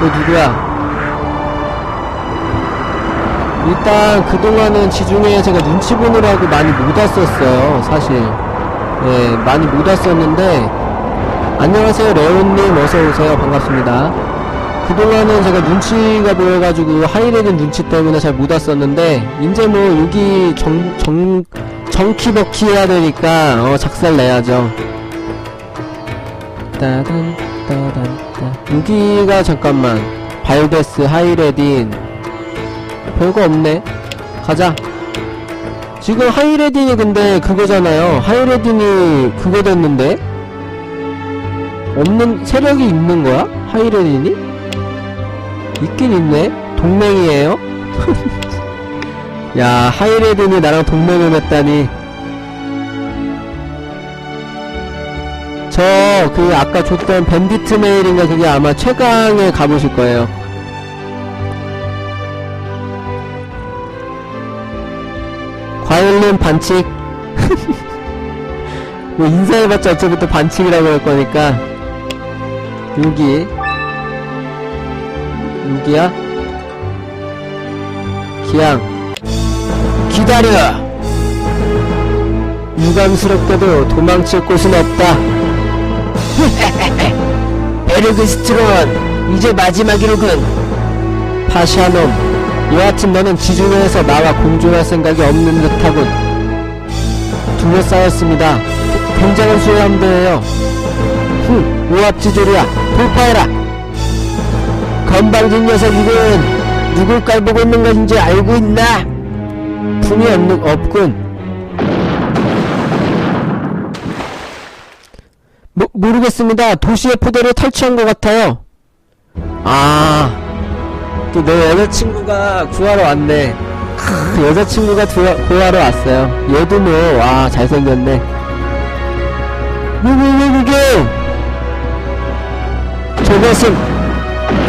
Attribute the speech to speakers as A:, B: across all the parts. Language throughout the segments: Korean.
A: 너 누구야? 일단 그동안은 지중해 제가 눈치 보느라고 많이 못 왔었어요 사실. 예 많이 못 왔었는데. 안녕하세요 레온님. 어서오세요. 반갑습니다. 그동안은 제가 눈치가 보여가지고 하이레드 눈치 때문에 잘 못 왔었는데 이제 뭐 여기 정, 정, 정키버키 해야 되니까 어 작살 내야죠. 따단 따단. 따 여기가 잠깐만. 발데스 하이레딘. 별거 없네. 가자. 지금 하이레딘이 근데 그거잖아요. 하이레딘이 그거 됐는데? 없는 세력이 있는 거야? 하이레딘이? 있긴 있네. 동맹이에요? 야 하이레딘이 나랑 동맹을 맺다니 저 그 아까 줬던 밴디트 메일인가 그게 아마 최강에 가보실 거예요. 과일님 반칙. 뭐 인사해봤자 어차피 반칙이라고 할 거니까. 여기. 여기야? 기양. 기다려! 유감스럽게도 도망칠 곳은 없다 베르그스트론 이제 마지막이로군. 파샤놈 여하튼 너는 지중해에서 나와 공존할 생각이 없는 듯하군. 둘러싸였습니다. 굉장한 수의 함대예요. 흠 오합지졸이야. 돌파해라. 건방진 녀석이군. 누굴 깔보고 있는 것인지 알고 있나? 품이 없는 없군 모, 모르겠습니다. 도시의 포대를 탈취한 것 같아요. 아 또 내 여자친구가 구하러 왔네. 크, 여자친구가 구하, 구하러 왔어요. 얘도 뭐 와 잘생겼네. 누구누구게? 저것은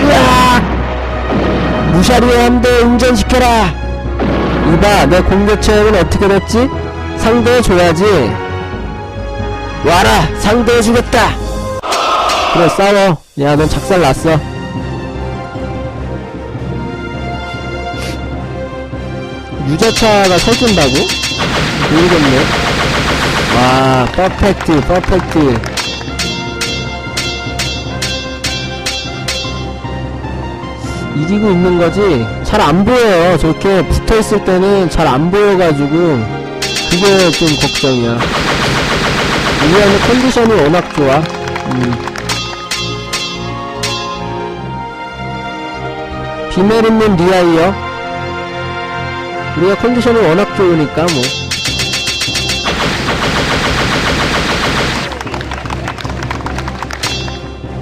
A: 으악 무샤리의 함대 운전시켜라. 이봐 내 공격 체력은 어떻게 됐지? 상대해 줘야지 와라 상대해주겠다. 그래 싸워. 야 넌 작살났어. 유자차가 설준다고? 모르겠네. 와 퍼펙트 퍼펙트. 이기고 있는 거지? 잘 안 보여요. 저렇게 붙어 있을 때는 잘 안 보여가지고 그게 좀 걱정이야 우리하는 컨디션이 워낙 좋아 음. 비메리님 리아이요 우리가 컨디션이 워낙 좋으니까 뭐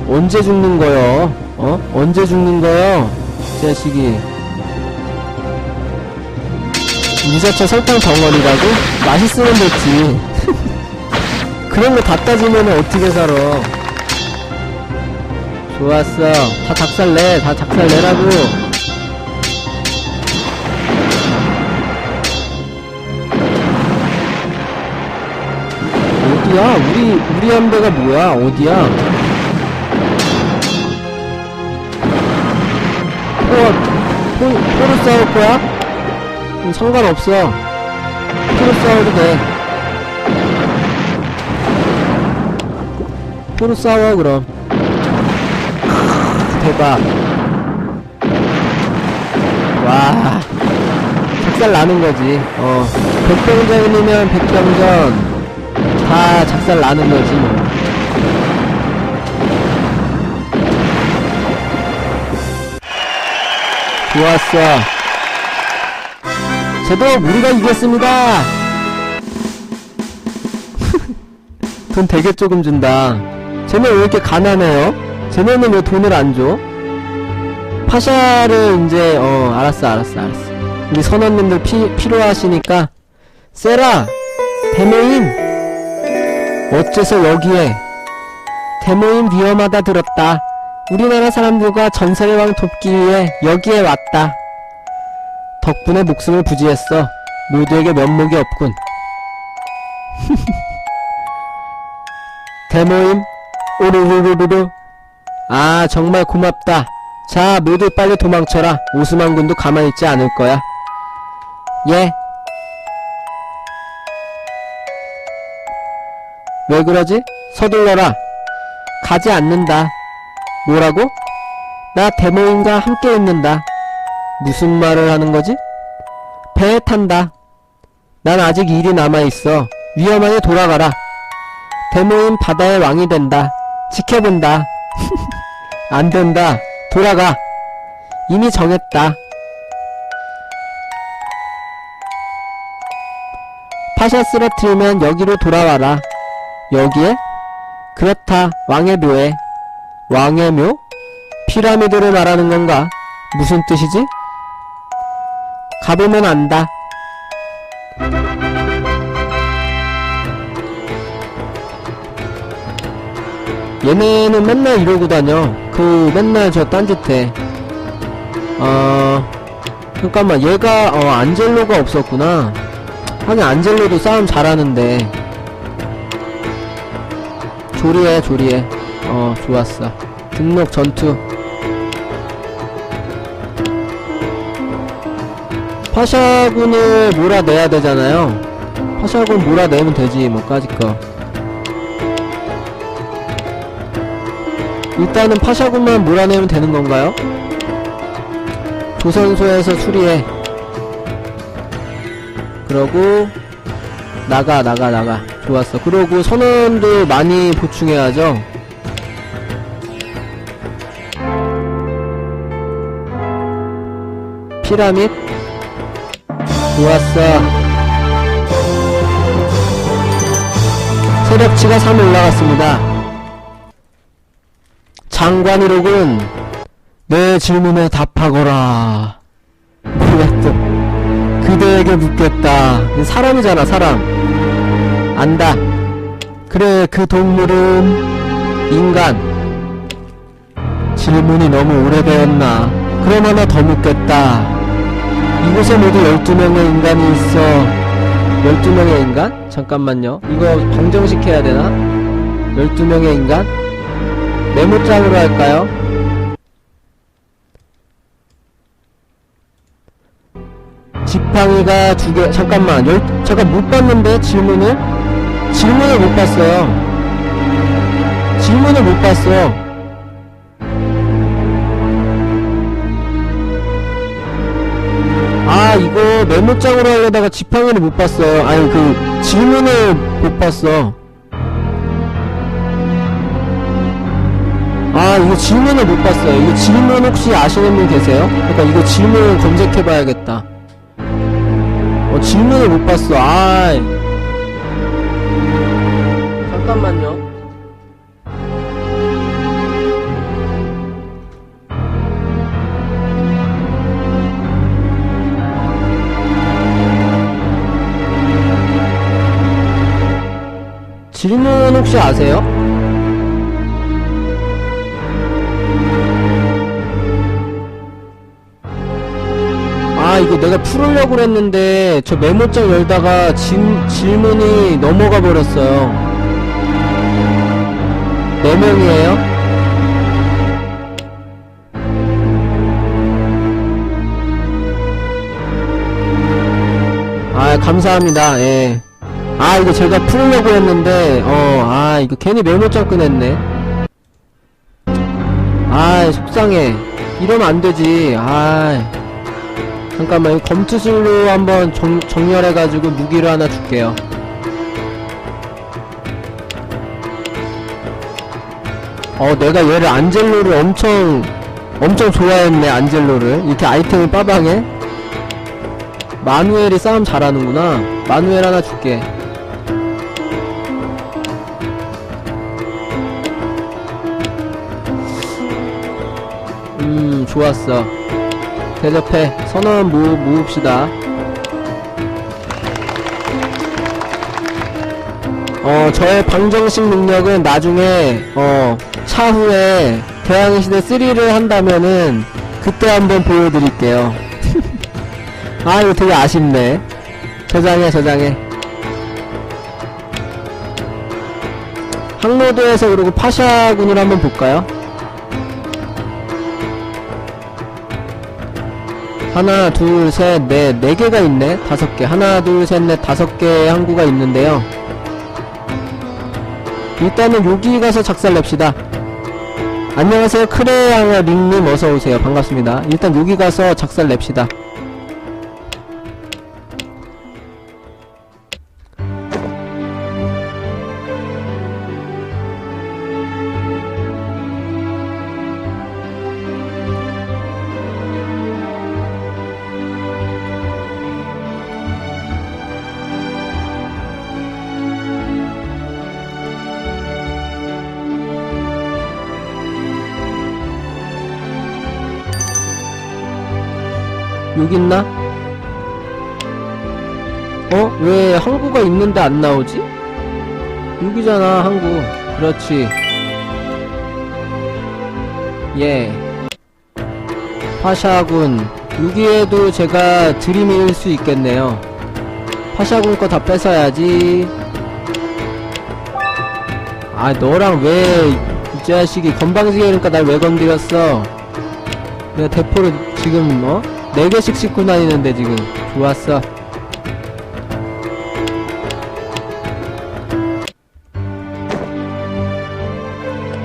A: 언제 죽는 거요? 어? 언제 죽는 거요? 이 자식이 유자차 설탕 덩어리라고? 맛있으면 됐지 그런 거 다 따지면 어떻게 살아 좋았어 다 작살 내 다 작살 내라고 어디야? 우리 우리 함대가 뭐야? 어디야? 포, 포, 포로 싸울 거야? 음, 상관없어. 포로 싸워도 돼. 포로 싸워, 그럼. 대박. 와. 작살 나는 거지. 어. 백병전이면 백병전. 다 작살 나는 거지, 뭐. 좋았어. 제독, 우리가 이겼습니다! 돈 되게 조금 준다. 쟤네 왜 이렇게 가난해요? 쟤네는 왜 돈을 안 줘? 파샤를 이제, 어, 알았어, 알았어, 알았어. 우리 선원님들 피, 필요하시니까. 세라! 대모임! 어째서 여기에? 대모임 위험하다 들었다. 우리나라 사람들과 전설의 왕 돕기 위해 여기에 왔다. 덕분에 목숨을 부지했어. 모두에게 면목이 없군. 대모임 오르르르르르 아 정말 고맙다. 자, 모두 빨리 도망쳐라. 오스만 군도 가만히 있지 않을 거야. 예. 왜 그러지? 서둘러라. 가지 않는다. 뭐라고? 나 데모인과 함께 있는다. 무슨 말을 하는 거지? 배에 탄다. 난 아직 일이 남아있어. 위험하게 돌아가라. 데모인 바다의 왕이 된다. 지켜본다. 안 된다. 돌아가. 이미 정했다. 파샤 쓰러트리면 여기로 돌아와라. 여기에? 그렇다. 왕의 묘에. 왕의 묘? 피라미드를 말하는 건가? 무슨 뜻이지? 가보면 안다. 얘네는 맨날 이러고 다녀. 그 맨날 저 딴짓해. 어 잠깐만 얘가 어 안젤로가 없었구나. 하긴 안젤로도 싸움 잘하는데. 조리해 조리해. 어 좋았어. 등록 전투. 파샤군을 몰아내야 되잖아요. 파샤군 몰아내면 되지 뭐까짓 거. 일단은 파샤군만 몰아내면 되는 건가요? 조선소에서 수리해. 그러고 나가 나가 나가. 좋았어. 그러고 선원도 많이 보충해야죠. 피라밋 좋았어. 세력치가 3 올라갔습니다. 장관이로군. 내 질문에 답하거라. 뭐랬또 그대에게 묻겠다. 사람이잖아 사람. 안다. 그래 그 동물은 인간. 질문이 너무 오래되었나. 그럼 하나 더 묻겠다. 이곳에 모두 12명의 인간이 있어. 12명의 인간? 잠깐만요. 이거 방정식 해야 되나? 12명의 인간? 메모장으로 할까요? 지팡이가 두 개, 잠깐만, 열, 잠깐 못 봤는데, 질문을? 질문을 못 봤어요. 질문을 못 봤어. 아, 이거 메모장으로 하려다가 지팡이를 못 봤어요. 아니, 그, 질문을 못 봤어. 아 이거 질문을 못 봤어요. 이거 질문 혹시 아시는 분 계세요? 그러니까 이거 질문 검색해 봐야겠다. 어 질문을 못 봤어. 아이. 잠깐만요. 질문 혹시 아세요? 이거 내가 풀으려고 그랬는데 저 메모장 열다가 질, 질문이 넘어가 버렸어요. 네 명이에요? 아 감사합니다. 예. 아 이거 제가 풀으려고 했는데 어 아 이거 괜히 메모장 꺼냈네. 아 속상해. 이러면 안되지. 아 잠깐만 이 검투술로 한번 정, 정렬해가지고 무기를 하나 줄게요. 어 내가 얘를 안젤로를 엄청 엄청 좋아했네 안젤로를. 이렇게 아이템을 빠방해? 마누엘이 싸움 잘하는구나. 마누엘 하나 줄게. 음 좋았어 대접해. 선언 모읍, 모읍시다. 어 저의 방정식 능력은 나중에 어 차후에 대항시대 3를 한다면은 그때 한번 보여드릴게요. 아 이거 되게 아쉽네. 저장해 저장해. 항로도에서 그리고 파샤군을 한번 볼까요? 하나, 둘, 셋, 넷, 네 개가 있네. 다섯 개. 하나, 둘, 셋, 넷, 다섯 개의 항구가 있는데요. 일단은 여기 가서 작살 냅시다. 안녕하세요. 크레양어 링님 어서오세요. 반갑습니다. 일단 여기 가서 작살 냅시다. 있나? 어? 왜 항구가 있는데 안 나오지? 여기잖아 항구 그렇지 예 파샤군 여기에도 제가 들이밀 수 있겠네요 파샤군 거 다 뺏어야지 아 너랑 왜 이 자식이 건방지게 이러니까 날 왜 건드렸어 내가 대포를 지금 어? 4개씩 싣고 다니는데 지금. 좋았어.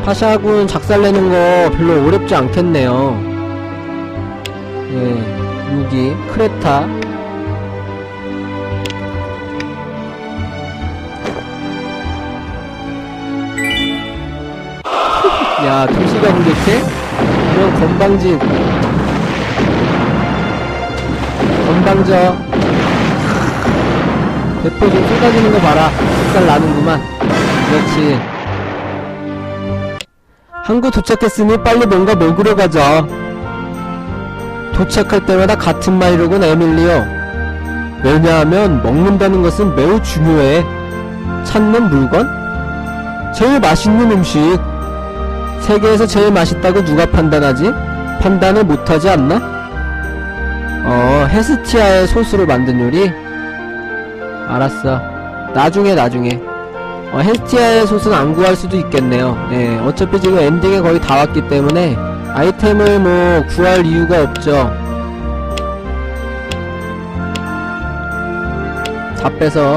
A: 파샤군 작살내는 거 별로 어렵지 않겠네요. 예 여기 크레타. 야 도시가 공격해? 이런 건방진 건방져 대포 좀 쏟아지는 거 봐라. 색깔 나는구만. 그렇지. 항구 도착했으니 빨리 뭔가 먹으러 가자 도착할 때마다 같은 말이로군 에밀리오 왜냐하면 먹는다는 것은 매우 중요해. 찾는 물건? 제일 맛있는 음식. 세계에서 제일 맛있다고 누가 판단하지? 판단을 못하지 않나? 어, 헤스티아의 소스로 만든 요리? 알았어. 나중에, 나중에. 어, 헤스티아의 소스는 안 구할 수도 있겠네요. 예, 어차피 지금 엔딩에 거의 다 왔기 때문에 아이템을 뭐 구할 이유가 없죠. 다 빼서.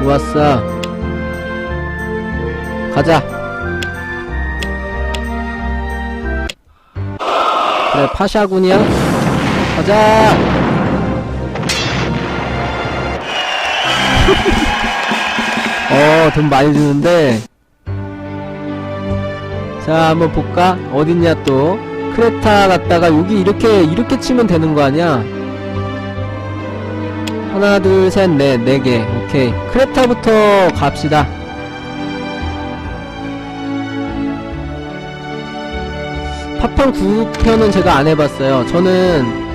A: 좋았어. 가자. 그래, 파샤군이야? 가자! 어, 돈 많이 주는데. 자, 한번 볼까? 어딨냐, 또. 크레타 갔다가 여기 이렇게, 이렇게 치면 되는 거 아니야? 하나, 둘, 셋, 넷, 네 개. 오케이. 크레타부터 갑시다. 파판 9편은 제가 안 해봤어요. 저는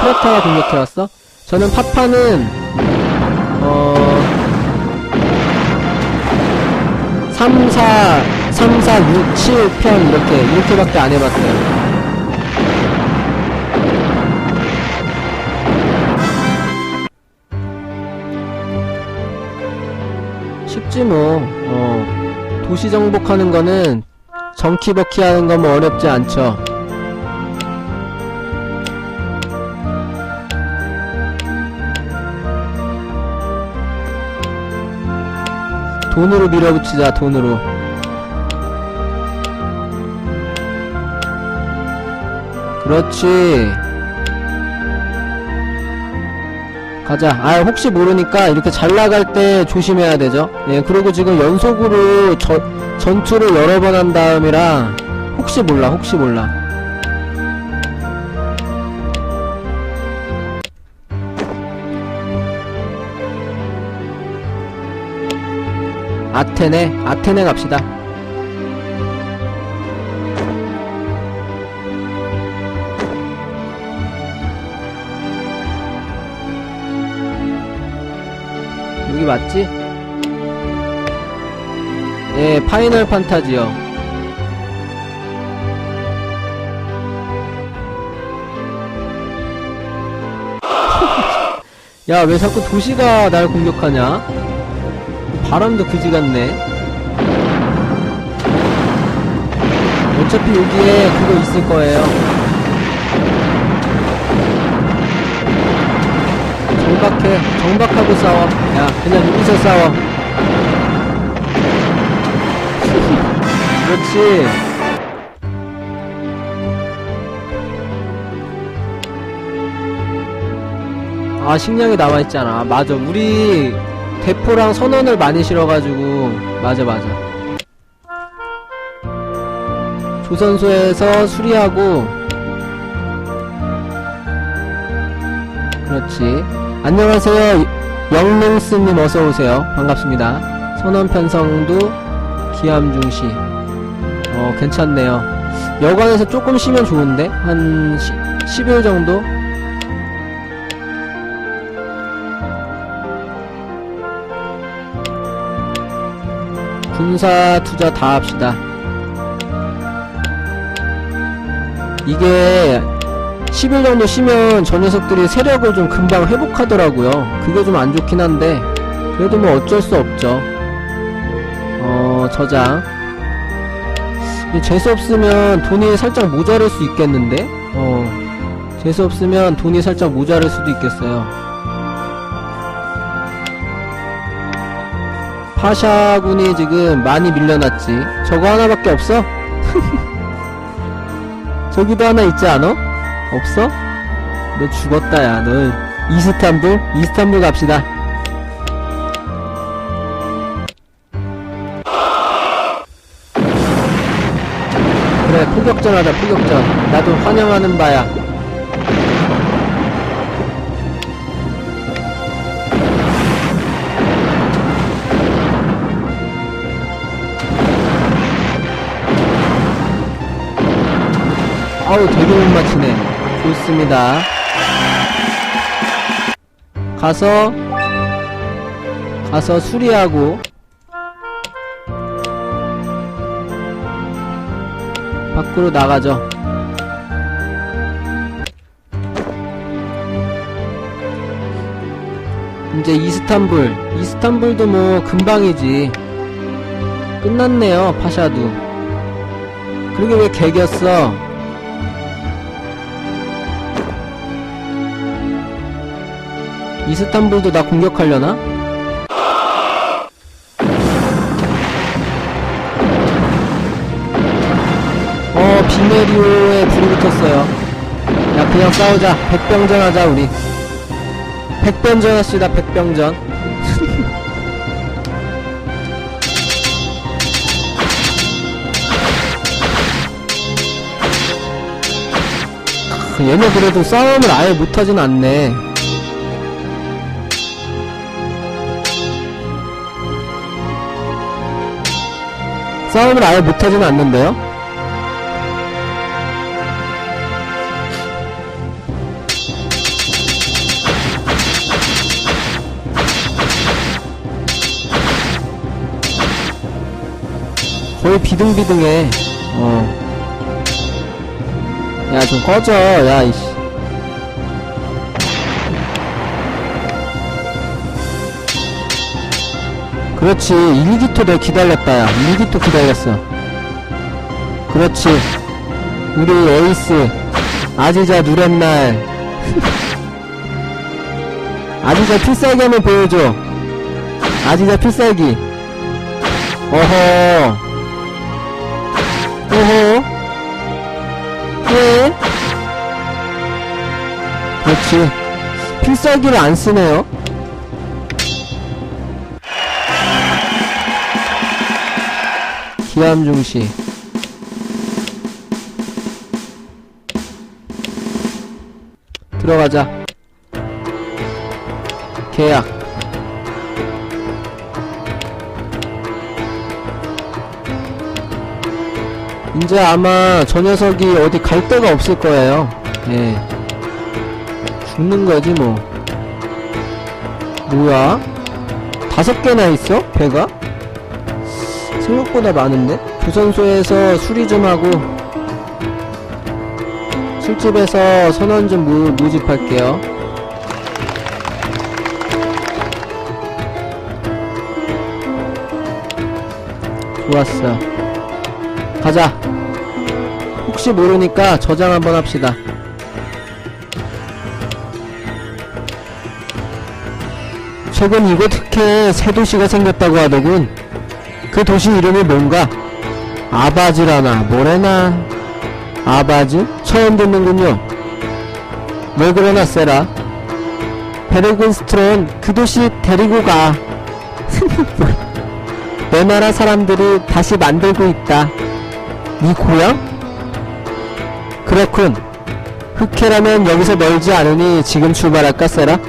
A: 크레타가 공격해왔어? 저는 파판은 어 3, 4, 3, 4, 6, 7편 이렇게 이렇게밖에 안 해봤어요. 쉽지 뭐. 어. 도시 정복하는 거는 정키버키 하는 거뭐 어렵지 않죠. 돈으로 밀어붙이자, 돈으로. 그렇지. 가자. 아, 혹시 모르니까 이렇게 잘 나갈 때 조심해야 되죠. 예, 그리고 지금 연속으로 저, 전투를 여러 번 한 다음이라 혹시 몰라, 혹시 몰라. 아테네, 아테네 갑시다. 여기 맞지? 예, 파이널 판타지요. 야, 왜 자꾸 도시가 날 공격하냐? 바람도 그지 같네. 어차피 여기에 그거 있을 거예요. 정박해. 정박하고 싸워. 야, 그냥 여기서 싸워. 그렇지. 아, 식량이 나와있잖아. 맞아. 우리 대포랑 선원을 많이 실어가지고. 맞아, 맞아. 조선소에서 수리하고. 그렇지. 안녕하세요. 영능스님 어서오세요. 반갑습니다. 선원 편성도 기암중시. 어, 괜찮네요. 여관에서 조금 쉬면 좋은데? 한 10, 일 정도? 군사 투자 다 합시다. 이게 10일 정도 쉬면 저 녀석들이 세력을 좀 금방 회복하더라고요. 그게 좀 안 좋긴 한데, 그래도 뭐 어쩔 수 없죠. 어, 저장. 이 재수 없으면 돈이 살짝 모자랄 수 있겠는데? 어, 재수 없으면 돈이 살짝 모자랄 수도 있겠어요. 파샤군이 지금 많이 밀려났지. 저거 하나밖에 없어? 저기도 하나 있지 않아? 없어? 너 죽었다 야너 이스탄불? 이스탄불 갑시다 그래 포격전 하자 포격전 나도 환영하는 바야 아우 되게 못 맞히네. 좋습니다. 가서 가서 수리하고. 밖으로 나가죠. 이제 이스탄불. 이스탄불도 뭐 금방이지. 끝났네요 파샤도 그러게 왜 개겼어 이스탄불도 나 공격하려나? 어, 비메리오에 불이 붙었어요. 야, 그냥 싸우자. 백병전 하자, 우리. 백병전 합시다, 백병전. 크, 얘네 그래도 싸움을 아예 못하진 않네. 싸움을 아예 못하진 않는데요? 거의 비등비등해. 어. 야, 좀 꺼져. 야, 이씨. 그렇지. 1기토 내가 기다렸다, 야. 1기토 기다렸어. 그렇지. 우리 에이스. 아지자 누렛날. 아지자 필살기 한번 보여줘. 아지자 필살기. 어허. 어허. 예. 그렇지. 필살기를 안 쓰네요. 기암 중시. 들어가자. 계약. 이제 아마 저 녀석이 어디 갈 데가 없을 거예요. 예. 죽는 거지 뭐. 뭐야? 다섯 개나 있어? 배가? 생각보다 많은데? 조선소에서 수리 좀 하고 술집에서 선원 좀 모, 모집할게요. 좋았어. 가자. 혹시 모르니까 저장 한번 합시다. 최근 이곳에 새 도시가 생겼다고 하더군. 그 도시 이름이 뭔가? 아바즈라나 뭐래나? 아바즈? 처음 듣는군요. 왜 그러나 세라? 베르근스트론 그 도시 데리고 가. 내 나라 사람들이 다시 만들고 있다. 네 고향? 그렇군. 흑해라면 여기서 멀지 않으니 지금 출발할까 세라?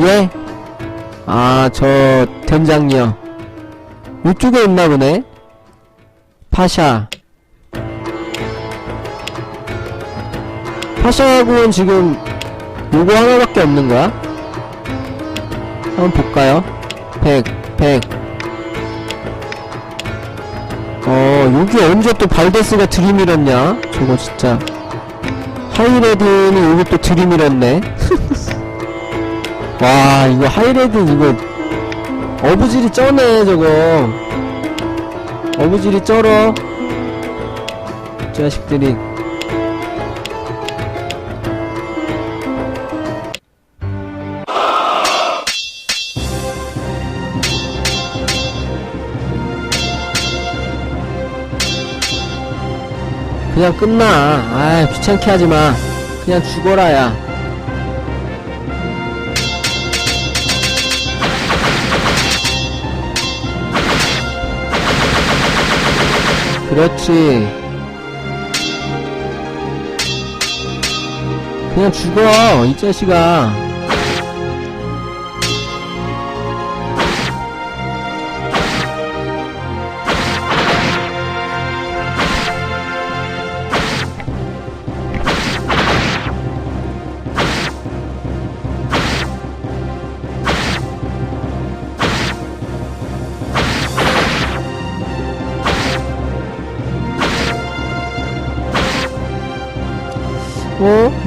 A: 예. 아, 저 된장이요. 이쪽에 있나 보네. 파샤. 파샤하고는 지금 요거 하나밖에 없는 거야? 한번 볼까요? 100, 100. 어, 여기 언제 또 발데스가 들이밀었냐? 저거 진짜. 하이레드는 여기 또 들이밀었네. 와, 이거 하이레드 이거 어부질이 쩌네, 저거. 어부질이 쩔어. 자식들이. 그냥 끝나. 아, 귀찮게 하지 마. 그냥 죽어라, 야. 그렇지. 그냥 죽어, 이 자식아.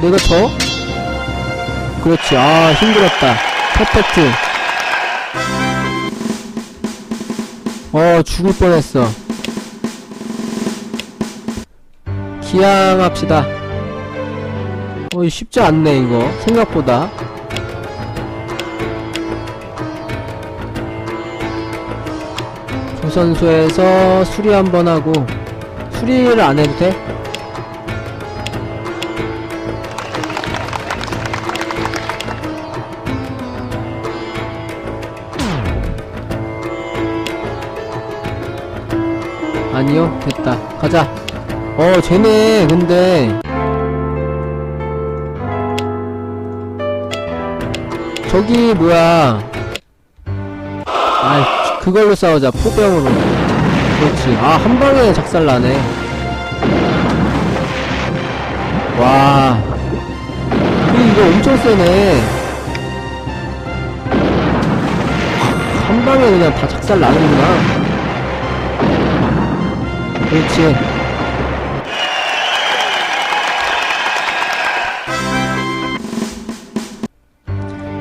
A: 내가 져? 그렇지. 아, 힘들었다. 퍼펙트. 어, 죽을 뻔했어. 기양합시다. 어, 쉽지 않네, 이거. 생각보다. 조선소에서 수리 한번 하고, 수리를 안 해도 돼? 아니요? 됐다. 가자. 어 쟤네. 근데. 저기 뭐야. 아 그걸로 싸우자. 포병으로. 그렇지. 아 한방에 작살나네. 와. 이- 이거 엄청 세네. 한방에 그냥 다 작살나는구나 그렇지.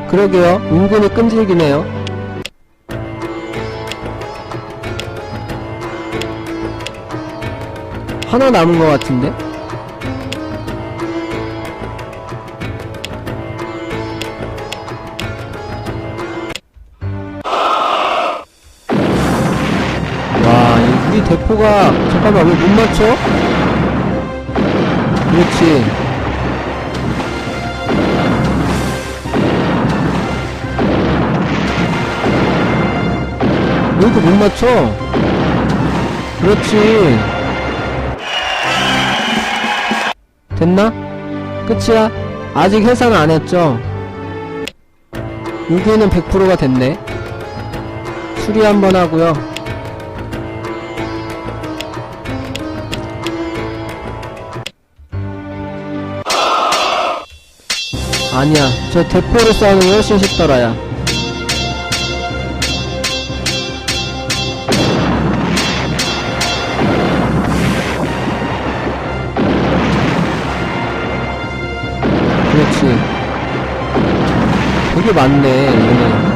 A: 그러게요. 은근히 끈질기네요. 하나 남은 것 같은데? 대포가 잠깐만 왜 못 맞춰? 그렇지. 왜 이렇게 못 맞춰? 그렇지. 됐나? 끝이야? 아직 해산 안 했죠? 여기는 100%가 됐네. 수리 한번 하고요. 아니야. 저 대포로 싸우는 게 훨씬 쉽더라, 야. 그렇지. 되게 많네, 얘네.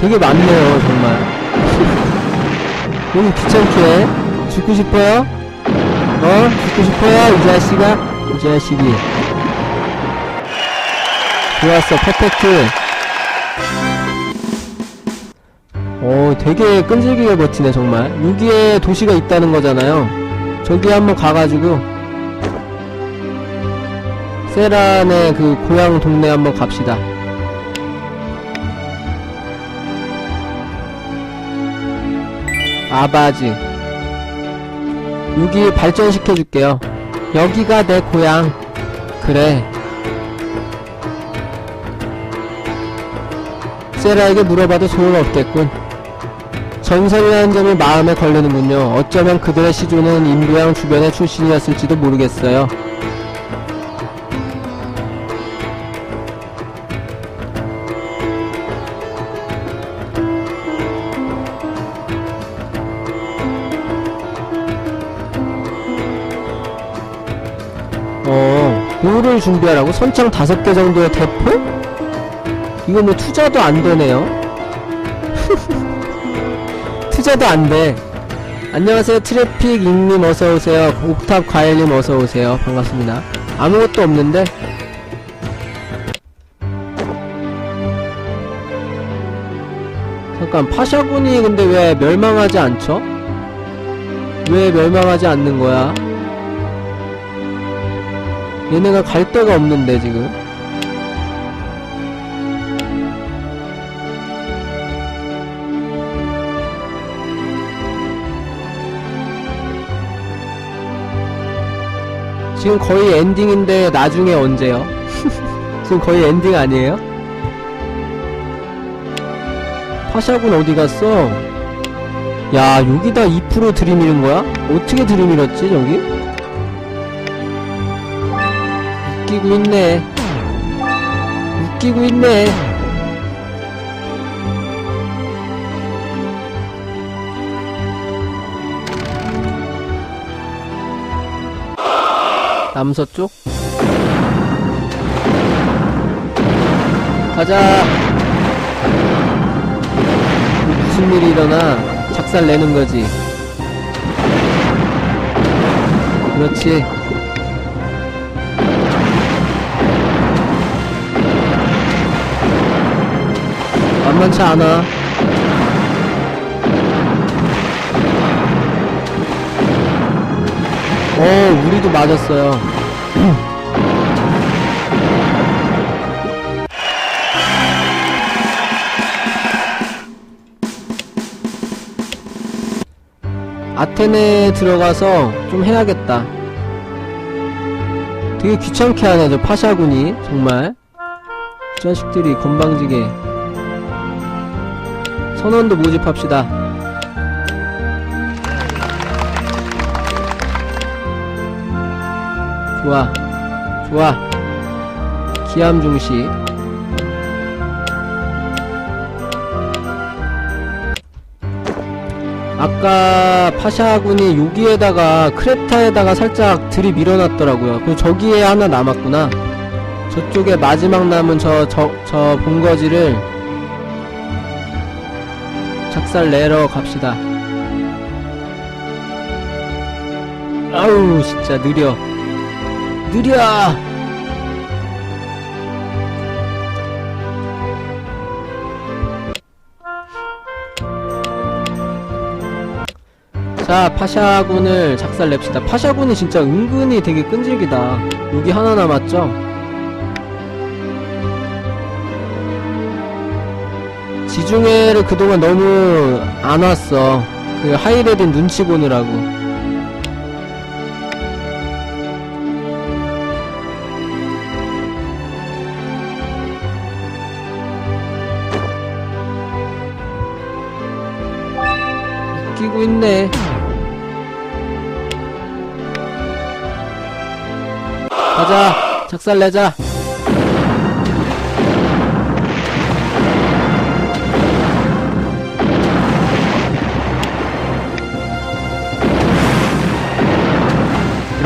A: 되게 많네요, 정말. 너무 귀찮게 해. 죽고 싶어요? 어? 죽고 싶어요? 이 자식아? 이 자식이. 좋았어, 퍼펙트. 오, 되게 끈질기게 버티네, 정말. 여기에 도시가 있다는 거잖아요. 저기 한번 가가지고, 세란의 그 고향 동네 한번 갑시다. 아바지. 여기 발전시켜줄게요. 여기가 내 고향. 그래. 세라에게 물어봐도 소용없겠군. 전설이라는 점이 마음에 걸리는군요. 어쩌면 그들의 시조는 인도양 주변의 출신이었을지도 모르겠어요. 준비하라고? 선창 다섯 개 정도의 대포? 이거 뭐 투자도 안 되네요. 투자도 안 돼. 안녕하세요. 트래픽 잉님 어서오세요. 옥탑 과일님 어서오세요. 반갑습니다. 아무것도 없는데? 잠깐, 파샤군이 근데 왜 멸망하지 않죠? 왜 멸망하지 않는 거야? 얘네가 갈 데가 없는데, 지금. 지금 거의 엔딩인데 나중에 언제요? 지금 거의 엔딩 아니에요? 파샤군 어디 갔어? 야 여기다 2% 들이미는 거야? 어떻게 들이밀었지 저기? 웃기고 있네. 웃기고 있네. 남서쪽? 가자. 무슨 일이 일어나 작살 내는 거지. 그렇지 만만치 않아. 어 우리도 맞았어요. 아테네 들어가서 좀 해야겠다. 되게 귀찮게 하네 저 파샤군이 정말. 이 자식들이 건방지게 선원도 모집합시다. 좋아. 좋아. 기암 중시. 아까 파샤군이 여기에다가 크레타에다가 살짝 들이밀어놨더라고요. 그 저기에 하나 남았구나. 저쪽에 마지막 남은 저 저 저 본거지를 작살 내러 갑시다. 아우 진짜 느려. 느려! 자 파샤군을 작살 냅시다. 파샤군이 진짜 은근히 되게 끈질기다. 여기 하나 남았죠 지중해를 그동안 너무 안 왔어 그 하이레딘 눈치 보느라고 웃기고 있네. 가자, 작살 내자.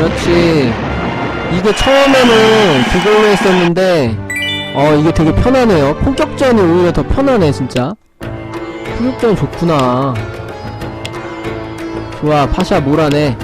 A: 그렇지. 이게 처음에는 그걸로 했었는데, 어, 이게 되게 편하네요. 폭격전이 오히려 더 편하네, 진짜. 폭격전 좋구나. 좋아 파샤 몰아내